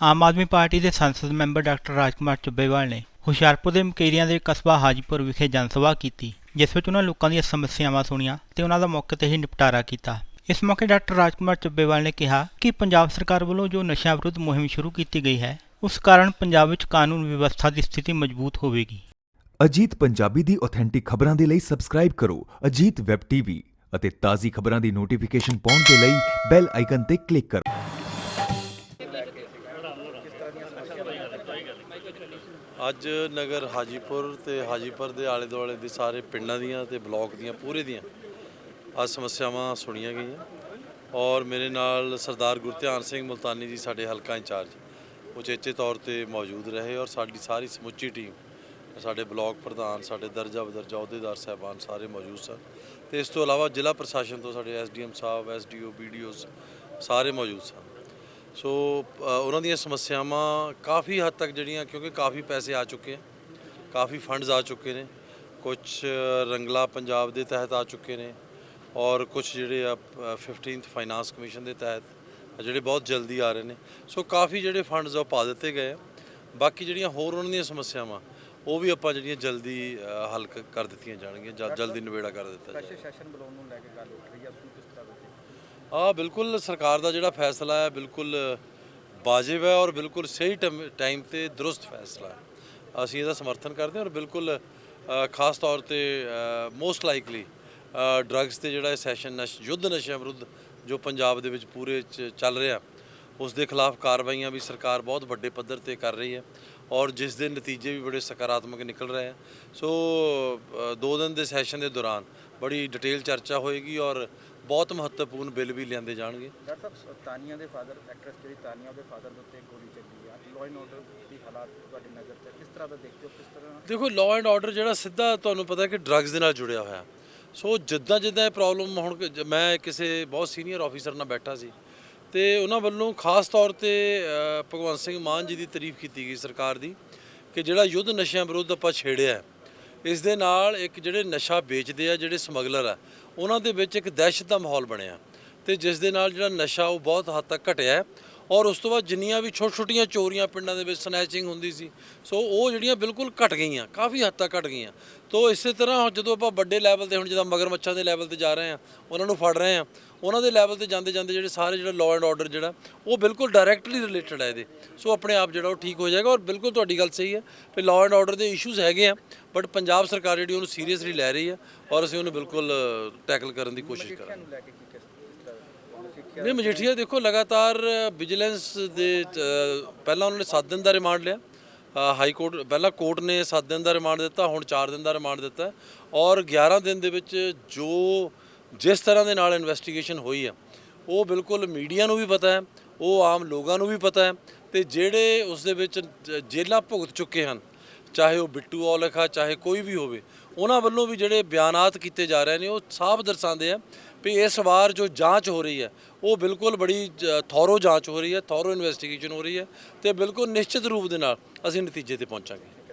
Aam Aadmi party ਦੇ ਸੰਸਦ member doctor ਰਾਜਕੁਮਾਰ ਚੱਬੇਵਾਲ ਨੇ ਹੁਸ਼ਿਆਰਪੁਰ ਦੇ ਮਕੇਰੀਆਂ ਦੇ ਕਸਬਾ ਹਾਜੀਪੁਰ ਵਿਖੇ ਜਨਸਭਾ ਕੀਤੀ, ਜਿਸ ਵਿੱਚ ਉਹਨਾਂ ਲੋਕਾਂ ਦੀਆਂ ਸਮੱਸਿਆਵਾਂ ਸੁਣੀਆਂ ਤੇ ਉਹਨਾਂ ਦਾ ਮੌਕੇ ਤੇ ਹੀ ਨਿਪਟਾਰਾ ਕੀਤਾ। ਇਸ ਮੌਕੇ ਡਾਕਟਰ ਰਾਜਕੁਮਾਰ ਚੱਬੇਵਾਲ ਨੇ ਕਿਹਾ ਕਿ ਪੰਜਾਬ ਸਰਕਾਰ ਵੱਲੋਂ ਜੋ ਨਸ਼ਾ ਵਿਰੁੱਧ ਮੁਹਿੰਮ ਸ਼ੁਰੂ ਕੀਤੀ ਗਈ ਹੈ, ਉਸ ਕਾਰਨ ਪੰਜਾਬ ਵਿੱਚ ਕਾਨੂੰਨ ਵਿਵਸਥਾ ਦੀ ਸਥਿਤੀ ਮਜ਼ਬੂਤ ਹੋਵੇਗੀ। ਅਜੀਤ ਪੰਜਾਬੀ ਦੀ ਆਥੈਂਟਿਕ ਖਬਰਾਂ ਦੇ ਲਈ ਸਬਸਕ੍ਰਾਈਬ ਕਰੋ ਅਜੀਤ ਵੈਬ ਟੀਵੀ ਅਤੇ ਤਾਜ਼ੀ ਖਬਰਾਂ ਦੀ ਨੋਟੀਫਿਕੇਸ਼ਨ ਪਾਉਣ ਦੇ ਲਈ ਬੈਲ ਆਈਕਨ ਤੇ ਕਲਿੱਕ ਕਰੋ। ਅੱਜ ਨਗਰ ਹਾਜੀਪੁਰ ਤੇ ਹਾਜੀਪੁਰ ਦੇ ਆਲੇ ਦੁਆਲੇ ਦੇ ਸਾਰੇ ਪਿੰਡਾਂ ਦੀਆਂ ਤੇ ਬਲਾਕ ਦੀਆਂ, ਪੂਰੇ ਦੀਆਂ ਅੱਜ ਸਮੱਸਿਆਵਾਂ ਸੁਣੀਆਂ ਗਈਆਂ। ਔਰ ਮੇਰੇ ਨਾਲ ਸਰਦਾਰ ਗੁਰਧਿਆਨ ਸਿੰਘ ਮੁਲਤਾਨੀ ਜੀ ਸਾਡੇ ਹਲਕਾ ਇੰਚਾਰਜ ਉਚੇਚੇ ਤੌਰ ਤੇ ਮੌਜੂਦ ਰਹੇ ਔਰ ਸਾਡੀ ਸਾਰੀ ਸਮੁੱਚੀ ਟੀਮ, ਸਾਡੇ ਬਲਾਕ ਪ੍ਰਧਾਨ, ਸਾਡੇ ਦਰਜਾ ਬਦਰਜਾ ਅਹੁਦੇਦਾਰ ਸਾਹਿਬਾਨ ਸਾਰੇ ਮੌਜੂਦ ਸਨ। ਤੇ ਇਸ ਤੋਂ ਇਲਾਵਾ ਜ਼ਿਲ੍ਹਾ ਪ੍ਰਸ਼ਾਸਨ ਤੋਂ ਸਾਡੇ ਐਸਡੀਐਮ ਸਾਹਿਬ, ਐਸਡੀਓ ਬੀਡੀਓਸ ਸਾਰੇ ਮੌਜੂਦ ਸਨ। ਸੋ ਉਹਨਾਂ ਦੀਆਂ ਸਮੱਸਿਆਵਾਂ ਕਾਫੀ ਹੱਦ ਤੱਕ ਜਿਹੜੀਆਂ ਕਿਉਂਕਿ ਕਾਫੀ ਪੈਸੇ ਆ ਚੁੱਕੇ ਆ ਕਾਫੀ ਫੰਡਸ ਆ ਚੁੱਕੇ ਨੇ ਕੁਝ ਰੰਗਲਾ ਪੰਜਾਬ ਦੇ ਤਹਿਤ ਆ ਚੁੱਕੇ ਨੇ ਔਰ ਕੁਝ ਜਿਹੜੇ ਆ ਅ, 15th ਫਾਈਨਾਂਸ ਕਮਿਸ਼ਨ ਦੇ ਤਹਿਤ ਆ ਜਿਹੜੇ ਬਹੁਤ ਜਲਦੀ ਆ ਰਹੇ ਨੇ। ਸੋ ਕਾਫੀ ਜਿਹੜੇ ਫੰਡਸ ਆ ਉਹ ਪਾ ਦਿੱਤੇ ਗਏ ਆ। ਬਾਕੀ ਜਿਹੜੀਆਂ ਹੋਰ ਉਹਨਾਂ ਦੀਆਂ ਸਮੱਸਿਆਵਾਂ ਉਹ ਵੀ ਆਪਾਂ ਜਿਹੜੀਆਂ ਜਲਦੀ ਹੱਲ ਕਰ ਦਿੱਤੀਆਂ ਜਾਣਗੀਆਂ ਜਲਦੀ ਨਿਬੇੜਾ ਕਰ ਦਿੱਤਾ ਜਾਏਗਾ ਸੈਸ਼ਨ ਬੁਲਾਉਣ ਨੂੰ ਲੈ ਕੇ ਗੱਲ ਉੱਠ ਰਹੀ ਹੈ ਉਸ ਨੂੰ ਕਿਸ ਤਰ੍ਹਾਂ ਆ ਬਿਲਕੁਲ ਸਰਕਾਰ ਦਾ ਜਿਹੜਾ ਫੈਸਲਾ ਹੈ, ਬਿਲਕੁਲ ਵਾਜਿਬ ਹੈ ਔਰ ਬਿਲਕੁਲ ਸਹੀ ਟਾਈਮ ਤੇ ਦਰੁਸਤ ਫੈਸਲਾ ਹੈ। ਅਸੀਂ ਇਹਦਾ ਸਮਰਥਨ ਕਰਦੇ ਹਾਂ ਔਰ ਬਿਲਕੁਲ ਖਾਸ ਤੌਰ ਤੇ ਮੋਸਟ ਲਾਈਕਲੀ ਡਰੱਗਸ ਤੇ ਜਿਹੜਾ ਇਹ ਸੈਸ਼ਨ ਨਸ਼, ਯੁੱਧ ਨਸ਼ਿਆਂ ਵਿਰੁੱਧ ਜੋ ਪੰਜਾਬ ਦੇ ਵਿੱਚ ਪੂਰੇ ਚ ਚੱਲ ਰਿਹਾ ਉਸ ਦੇ ਖਿਲਾਫ ਕਾਰਵਾਈਆਂ ਵੀ ਸਰਕਾਰ ਬਹੁਤ ਵੱਡੇ ਪੱਧਰ ਤੇ ਕਰ ਰਹੀ ਹੈ ਔਰ ਜਿਸ ਦੇ ਨਤੀਜੇ ਵੀ ਬੜੇ ਸਕਾਰਾਤਮਕ ਨਿਕਲ ਰਹੇ ਹੈ। ਸੋ ਦੋ ਦਿਨ ਦੇ ਸੈਸ਼ਨ ਦੇ ਦੌਰਾਨ ਬੜੀ ਡਿਟੇਲ ਚਰਚਾ ਹੋਏਗੀ ਔਰ ਬਹੁਤ ਮਹੱਤਵਪੂਰਨ ਬਿੱਲ ਵੀ ਲਿਆਂਦੇ ਜਾਣਗੇ। ਡਾਕਟਰ ਸਾਹਿਬ ਤਾਨੀਆ ਦੇ ਫਾਦਰ ਐਕਟਰੈਸ ਜਿਹੜੀ ਤਾਨੀਆ ਦੇ ਫਾਦਰ ਦੇ ਉੱਤੇ ਗੋਲੀ ਚੱਲੀ ਆ ਲਾਅ ਐਂਡ ਆਰਡਰ ਦੀ ਹਾਲਾਤ ਤੁਹਾਡੀ ਨਜ਼ਰ 'ਚ ਕਿਸ ਤਰ੍ਹਾਂ ਦਾ ਦੇਖਦੇ ਹੋ ਕਿਸ ਤਰ੍ਹਾਂ? ਦੇਖੋ ਲਾਅ ਐਂਡ ਆਰਡਰ ਜਿਹੜਾ ਸਿੱਧਾ ਤੁਹਾਨੂੰ ਪਤਾ ਕਿ ਡਰੱਗਸ ਦੇ ਨਾਲ ਜੁੜਿਆ ਹੋਇਆ। ਸੋ ਜਿੱਦਾਂ ਜਿੱਦਾਂ ਇਹ ਪ੍ਰੋਬਲਮ ਹੁਣ ਮੈਂ ਕਿਸੇ ਬਹੁਤ ਸੀਨੀਅਰ ਆਫੀਸਰ ਨਾਲ ਬੈਠਾ ਸੀ ਤੇ ਉਹਨਾਂ ਵੱਲੋਂ ਖਾਸ ਤੌਰ ਤੇ ਭਗਵੰਤ ਸਿੰਘ ਮਾਨ ਜੀ ਦੀ ਤਾਰੀਫ ਕੀਤੀ ਗਈ ਸਰਕਾਰ ਦੀ ਕਿ ਜਿਹੜਾ ਯੁੱਧ ਨਸ਼ਿਆਂ ਵਿਰੁੱਧ ਆਪਾਂ ਛੇੜਿਆ ਇਸ ਦੇ ਨਾਲ ਇੱਕ ਜਿਹੜੇ ਨਸ਼ਾ ਵੇਚਦੇ ਆ ਜਿਹੜੇ ਸਮਗਲਰ ਆ ਉਹਨਾਂ ਦੇ ਵਿੱਚ ਇੱਕ ਦਹਿਸ਼ਤ ਦਾ ਮਾਹੌਲ ਬਣਿਆ ਤੇ ਜਿਸ ਦੇ ਨਾਲ ਜਿਹੜਾ ਨਸ਼ਾ ਉਹ ਬਹੁਤ ਹੱਦ ਤੱਕ ਘਟਿਆ ਔਰ ਉਸ ਤੋਂ ਬਾਅਦ ਜਿੰਨੀਆਂ ਵੀ ਛੋਟ ਛੋਟੀਆਂ ਚੋਰੀਆਂ ਪਿੰਡਾਂ ਦੇ ਵਿੱਚ ਸਨੈਚਿੰਗ ਹੁੰਦੀ ਸੀ, ਸੋ ਉਹ ਜਿਹੜੀਆਂ ਬਿਲਕੁਲ ਘਟ ਗਈਆਂ, ਕਾਫੀ ਹੱਦ ਤੱਕ ਘਟ ਗਈਆਂ। ਤੋ ਇਸੇ ਤਰ੍ਹਾਂ ਜਦੋਂ ਆਪਾਂ ਵੱਡੇ ਲੈਵਲ ਤੇ ਹੁਣ ਜਿੱਦਾਂ ਮਗਰਮੱਛਾਂ ਦੇ ਲੈਵਲ ਤੇ ਜਾ ਰਹੇ ਆ ਉਹਨਾਂ ਨੂੰ ਫੜ ਰਹੇ ਆ ਉਹਨਾਂ ਦੇ ਲੈਵਲ ਤੇ ਜਾਂਦੇ ਜਾਂਦੇ ਜਿਹੜੇ ਸਾਰੇ ਜਿਹੜਾ ਲਾਅ ਐਂਡ ਆਰਡਰ ਜਿਹੜਾ, ਉਹ ਬਿਲਕੁਲ ਡਾਇਰੈਕਟਲੀ ਰਿਲੇਟਡ ਹੈ ਇਹਦੇ। ਸੋ ਆਪਣੇ ਆਪ ਜਿਹੜਾ ਉਹ ਠੀਕ ਹੋ ਜਾਏਗਾ ਔਰ ਬਿਲਕੁਲ ਤੁਹਾਡੀ ਗੱਲ ਸਹੀ ਹੈ ਕਿ ਲਾਅ ਐਂਡ ਆਰਡਰ ਦੇ ਇਸ਼ੂਜ਼ ਹੈਗੇ ਆ ਬਟ ਪੰਜਾਬ ਸਰਕਾਰ ਜਿਹੜੀ ਉਹਨੂੰ ਸੀਰੀਅਸਲੀ ਲੈ ਰਹੀ ਹੈ ਔਰ ਅਸੀਂ ਉਹਨੂੰ ਬਿਲਕੁਲ ਟੈਕਲ ਕਰਨ ਦੀ ਕੋਸ਼ਿਸ਼ ਕਰਾਂਗੇ। ਨਹੀਂ ਮਜੀਠੀਆ, ਦੇਖੋ, ਲਗਾਤਾਰ ਵਿਜੀਲੈਂਸ ਦੇ ਪਹਿਲਾਂ ਉਹਨਾਂ ਨੇ 7 ਦਿਨ ਦਾ ਰਿਮਾਂਡ ਲਿਆ। ਹਾਈ ਕੋਰਟ, ਪਹਿਲਾਂ ਕੋਰਟ ਨੇ 7 ਦਿਨ ਦਾ ਰਿਮਾਂਡ ਦਿੱਤਾ, ਹੁਣ 4 ਦਿਨ ਦਾ ਰਿਮਾਂਡ ਦਿੱਤਾ ਔਰ 11 ਦਿਨ ਦੇ ਵਿੱਚ ਜੋ ਜਿਸ ਤਰ੍ਹਾਂ ਦੇ ਨਾਲ ਇਨਵੈਸਟੀਗੇਸ਼ਨ ਹੋਈ ਹੈ ਉਹ ਬਿਲਕੁਲ ਮੀਡੀਆ ਨੂੰ ਵੀ ਪਤਾ ਹੈ, ਉਹ ਆਮ ਲੋਕਾਂ ਨੂੰ ਵੀ ਪਤਾ ਹੈ ਤੇ ਜਿਹੜੇ ਉਸ ਦੇ ਵਿੱਚ ਜ- ਜੇਲ੍ਹਾਂ ਭੁਗਤ ਚੁੱਕੇ ਹਨ, ਚਾਹੇ ਉਹ ਬਿੱਟੂ ਔਲਖ ਆ, ਚਾਹੇ ਕੋਈ ਵੀ ਹੋਵੇ, ਉਹਨਾਂ ਵੱਲੋਂ ਵੀ ਜਿਹੜੇ ਬਿਆਨਾਤ ਕੀਤੇ ਜਾ ਰਹੇ ਨੇ, ਉਹ ਸਾਫ਼ ਦਰਸਾਉਂਦੇ ਆ ਵੀ ਇਸ ਵਾਰ ਜੋ ਜਾਂਚ ਹੋ ਰਹੀ ਹੈ, ਉਹ ਬਿਲਕੁਲ ਬੜੀ ਥੋਰੋ ਜਾਂਚ ਹੋ ਰਹੀ ਹੈ, ਥੋਰੋ ਇਨਵੈਸਟੀਗੇਸ਼ਨ ਹੋ ਰਹੀ ਹੈ ਤੇ ਬਿਲਕੁਲ ਨਿਸ਼ਚਿਤ ਰੂਪ ਦੇ ਨਾਲ ਅਸੀਂ ਨਤੀਜੇ ਤੇ ਪਹੁੰਚਾਂਗੇ।